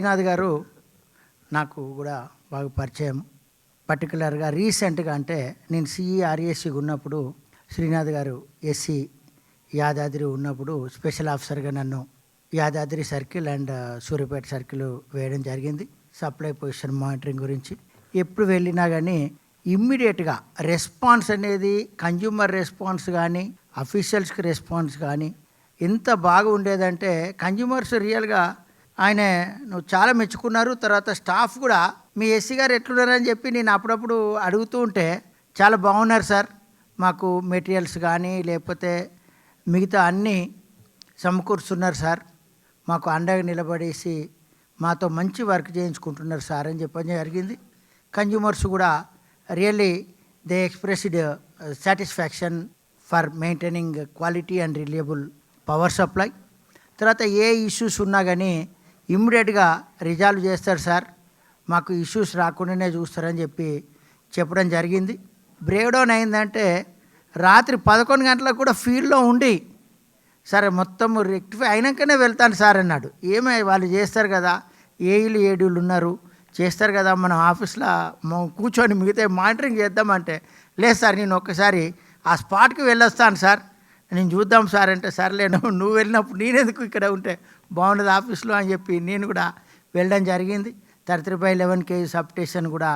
శ్రీనాథ్ గారు నాకు కూడా బాగా పరిచయం. పర్టికులర్గా రీసెంట్గా అంటే నేను సిఈఆర్ఎస్సి ఉన్నప్పుడు శ్రీనాథ్ గారు ఎస్సీ యాదాద్రి ఉన్నప్పుడు స్పెషల్ ఆఫీసర్గా నన్ను Yadadri circle and Suryapet circle వేయడం జరిగింది. సప్లై పొజిషన్ మానిటరింగ్ గురించి. ఎప్పుడు వెళ్ళినా కానీ ఇమ్మీడియట్గా రెస్పాన్స్ అనేది కన్జ్యూమర్ రెస్పాన్స్ కానీ అఫీషియల్స్కి రెస్పాన్స్ కానీ ఎంత బాగా ఉండేదంటే కన్జ్యూమర్స్ రియల్గా ఆయన నువ్వు చాలా మెచ్చుకున్నారు. తర్వాత స్టాఫ్ కూడా మీ ఎస్సీ గారు ఎట్లున్నారని చెప్పి నేను అప్పుడప్పుడు అడుగుతూ ఉంటే చాలా బాగున్నారు సార్. మాకు మెటీరియల్స్ కానీ లేకపోతే మిగతా అన్నీ సమకూరుస్తున్నారు సార్. మాకు అండగా నిలబడేసి మాతో మంచి వర్క్ చేయించుకుంటున్నారు సార్ అని చెప్పడం జరిగింది. కన్జ్యూమర్స్ కూడా really they expressed satisfaction for maintaining quality and reliable power supply. తర్వాత ఏ ఇష్యూస్ ఉన్నా కానీ ఇమ్మీడియట్గా రిజాల్వ్ చేస్తారు సార్. మాకు ఇష్యూస్ రాకుండానే చూస్తారని చెప్పి చెప్పడం జరిగింది. బ్రేక్డౌన్ అయిందంటే రాత్రి పదకొండు గంటలకు కూడా ఫీల్డ్లో ఉండి సరే మొత్తం రెక్టిఫై అయినాకనే వెళ్తాను సార్ అన్నాడు. ఏమై వాళ్ళు చేస్తారు కదా ఏఈలు ఏడీలు ఉన్నారు? చేస్తారు కదా మనం ఆఫీస్లో కూర్చొని మిగతా మానిటరింగ్ చేద్దామంటే. లేదు సార్ నేను ఒక్కసారి ఆ స్పాట్కి వెళ్ళొస్తాను సార్. నేను చూద్దాం సార్ అంటే సర్లే నువ్వు నువ్వు వెళ్ళినప్పుడు నేనెందుకు ఇక్కడ ఉంటే? బాగుండదు ఆఫీస్లో అని చెప్పి నేను కూడా వెళ్ళడం జరిగింది. Thirty by eleven KV substation కూడా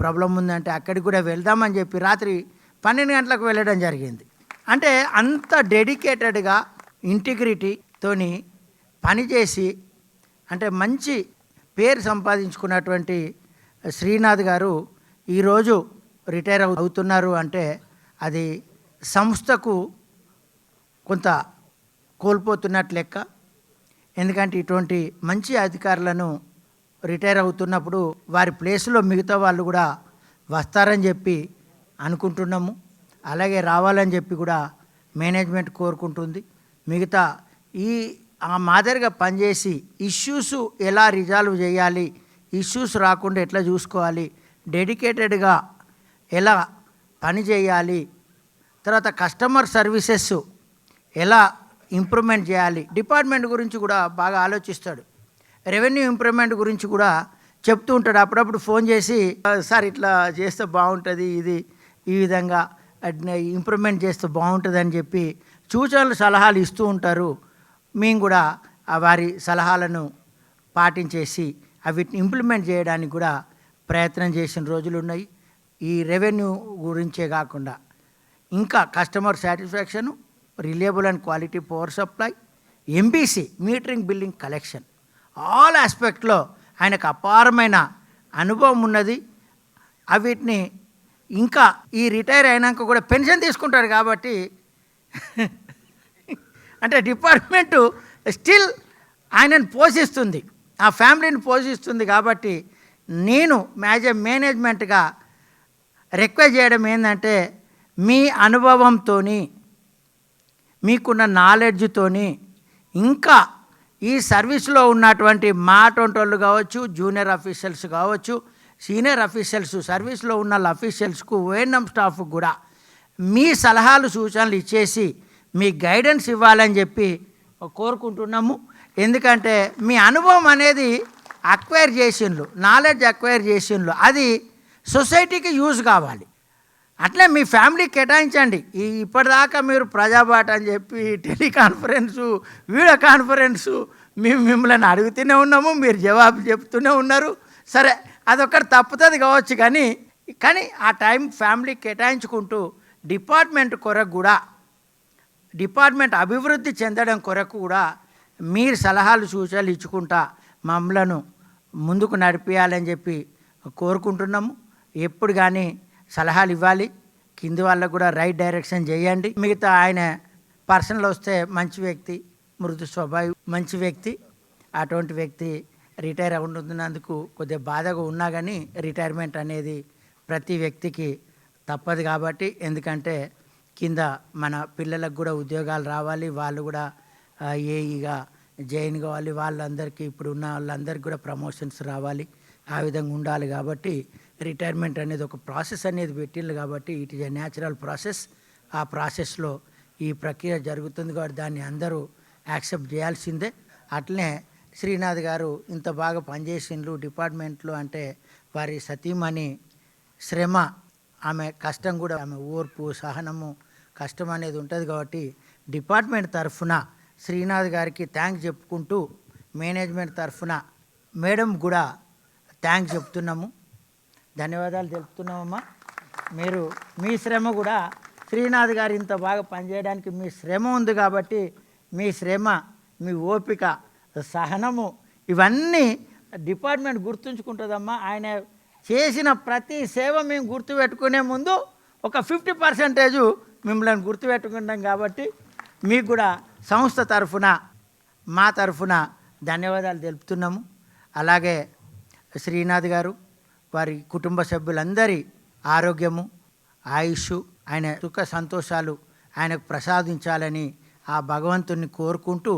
ప్రాబ్లం ఉందంటే అక్కడికి కూడా వెళ్దామని చెప్పి రాత్రి పన్నెండు గంటలకు వెళ్ళడం జరిగింది. అంటే అంత డెడికేటెడ్గా ఇంటిగ్రిటీతోని పనిచేసి అంటే మంచి పేరు సంపాదించుకున్నటువంటి శ్రీనాథ్ గారు ఈరోజు రిటైర్ అవుతున్నారు అంటే అది సంస్థకు కొంత కోల్పోతున్నట్లు లెక్క. ఎందుకంటే ఇటువంటి మంచి అధికారులను రిటైర్ అవుతున్నప్పుడు వారి ప్లేస్లో మిగతా వాళ్ళు కూడా వస్తారని చెప్పి అనుకుంటున్నాము. అలాగే రావాలని చెప్పి కూడా మేనేజ్మెంట్ కోరుకుంటుంది. మిగతా ఈ ఆ మాదిరిగా పనిచేసి ఇష్యూస్ ఎలా రిజాల్వ్ చేయాలి ఇష్యూస్ రాకుండా ఎట్లా చూసుకోవాలి డెడికేటెడ్గా ఎలా పని చేయాలి తర్వాత కస్టమర్ సర్వీసెస్ ఎలా ఇంప్రూవ్మెంట్ చేయాలి? డిపార్ట్మెంట్ గురించి కూడా బాగా ఆలోచిస్తాడు. రెవెన్యూ ఇంప్రూవ్మెంట్ గురించి కూడా చెప్తూ ఉంటాడు. అప్పుడప్పుడు ఫోన్ చేసి సార్ ఇట్లా చేస్తే బాగుంటుంది ఇది ఈ విధంగా ఇంప్రూవ్మెంట్ చేస్తే బాగుంటుంది అని చెప్పి సూచనలు సలహాలు ఇస్తూ ఉంటారు. మేము కూడా వారి సలహాలను పాటించేసి వీటిని ఇంప్లిమెంట్ చేయడానికి కూడా ప్రయత్నం చేసిన రోజులు ఉన్నాయి. ఈ రెవెన్యూ గురించే కాకుండా ఇంకా customer satisfaction reliable and quality power supply MBC metering billing collection all ఆస్పెక్ట్లో ఆయనకు అపారమైన అనుభవం ఉన్నది. వీటిని ఇంకా ఈ రిటైర్ అయినాక కూడా పెన్షన్ తీసుకుంటారు కాబట్టి అంటే డిపార్ట్మెంటు స్టిల్ ఆయనను పోషిస్తుంది. ఆ ఫ్యామిలీని పోషిస్తుంది కాబట్టి నేను యాజ్ ఎ మేనేజ్మెంట్గా రిక్వెస్ట్ చేయడం ఏంటంటే మీ అనుభవంతో మీకున్న నాలెడ్జ్తోని ఇంకా ఈ సర్వీస్లో ఉన్నటువంటి మాటోంటోళ్ళు కావచ్చు జూనియర్ అఫీషియల్స్ కావచ్చు సీనియర్ అఫీషియల్స్ సర్వీస్లో ఉన్న అఫీషియల్స్కు ఓఎన్ఎం స్టాఫ్ కూడా మీ సలహాలు సూచనలు ఇచ్చేసి మీ గైడెన్స్ ఇవ్వాలని చెప్పి కోరుకుంటున్నాము. ఎందుకంటే మీ అనుభవం అనేది అక్వైర్ చేసిండ్రు నాలెడ్జ్ అక్వైర్ చేసిండ్రు. అది సొసైటీకి యూజ్ కావాలి. అట్లే మీ ఫ్యామిలీ కేటాయించండి. ఈ ఇప్పటిదాకా మీరు ప్రజాబాట అని చెప్పి టెలికాన్ఫరెన్సు వీడియో కాన్ఫరెన్సు మేము మిమ్మల్ని అడుగుతూనే ఉన్నాము మీరు జవాబు చెప్తూనే ఉన్నారు. సరే అదొకటి తప్పుతుంది కావచ్చు కానీ కానీ ఆ టైం ఫ్యామిలీ కేటాయించుకుంటూ డిపార్ట్మెంట్ కొరకు కూడా డిపార్ట్మెంట్ అభివృద్ధి చెందడం కొరకు కూడా మీరు సలహాలు సూచనలు ఇచ్చుకుంటా మమ్మలను ముందుకు నడిపించాలని చెప్పి కోరుకుంటున్నాము. ఎప్పుడు కానీ సలహాలు ఇవ్వాలి. కింది వాళ్ళకు కూడా రైట్ డైరెక్షన్ చేయండి. మిగతా ఆయన పర్సనల్ వస్తే మంచి వ్యక్తి మృదు స్వభావి మంచి వ్యక్తి అటువంటి వ్యక్తి రిటైర్ అవుతున్నందుకు కొద్దిగా బాధగా ఉన్నా కానీ రిటైర్మెంట్ అనేది ప్రతి వ్యక్తికి తప్పదు కాబట్టి ఎందుకంటే కింద మన పిల్లలకు కూడా ఉద్యోగాలు రావాలి. వాళ్ళు కూడా ఏఈగా జాయిన్ కావాలి. వాళ్ళందరికీ ఇప్పుడు ఉన్న వాళ్ళందరికీ కూడా ప్రమోషన్స్ రావాలి. ఆ విధంగా ఉండాలి కాబట్టి రిటైర్మెంట్ అనేది ఒక ప్రాసెస్ అనేది పెట్టిండ్రు కాబట్టి it is a natural process. ఆ ప్రాసెస్లో ఈ ప్రక్రియ జరుగుతుంది కాబట్టి దాన్ని అందరూ యాక్సెప్ట్ చేయాల్సిందే. అట్లనే శ్రీనాథ్ గారు ఇంత బాగా పనిచేసిండ్రు డిపార్ట్మెంట్లో అంటే వారి సతీమణి శ్రమ ఆమె కష్టం కూడా ఆమె ఓర్పు సహనము కష్టం అనేది ఉంటుంది కాబట్టి డిపార్ట్మెంట్ తరఫున శ్రీనాథ్ గారికి థ్యాంక్స్ చెప్పుకుంటూ మేనేజ్మెంట్ తరఫున మేడం కూడా థ్యాంక్స్ చెప్తున్నాము. ధన్యవాదాలు తెలుపుతున్నామమ్మా. మీరు మీ శ్రమ కూడా శ్రీనాథ్ గారు ఇంత బాగా పనిచేయడానికి మీ శ్రమ ఉంది కాబట్టి మీ శ్రమ మీ ఓపిక సహనము ఇవన్నీ డిపార్ట్మెంట్ గుర్తుంచుకుంటుందమ్మా. ఆయన చేసిన ప్రతి సేవ మేము గుర్తుపెట్టుకునే ముందు ఒక ఫిఫ్టీ పర్సెంటేజు మిమ్మల్ని గుర్తుపెట్టుకుంటాం కాబట్టి మీకు కూడా సంస్థ తరఫున మా తరఫున ధన్యవాదాలు తెలుపుతున్నాము. అలాగే శ్రీనాథ్ గారు వారి కుటుంబ సభ్యులందరి ఆరోగ్యము ఆయుష్ ఆయన సుఖ సంతోషాలు ఆయనకు ప్రసాదించాలని ఆ భగవంతుని కోరుకుంటూ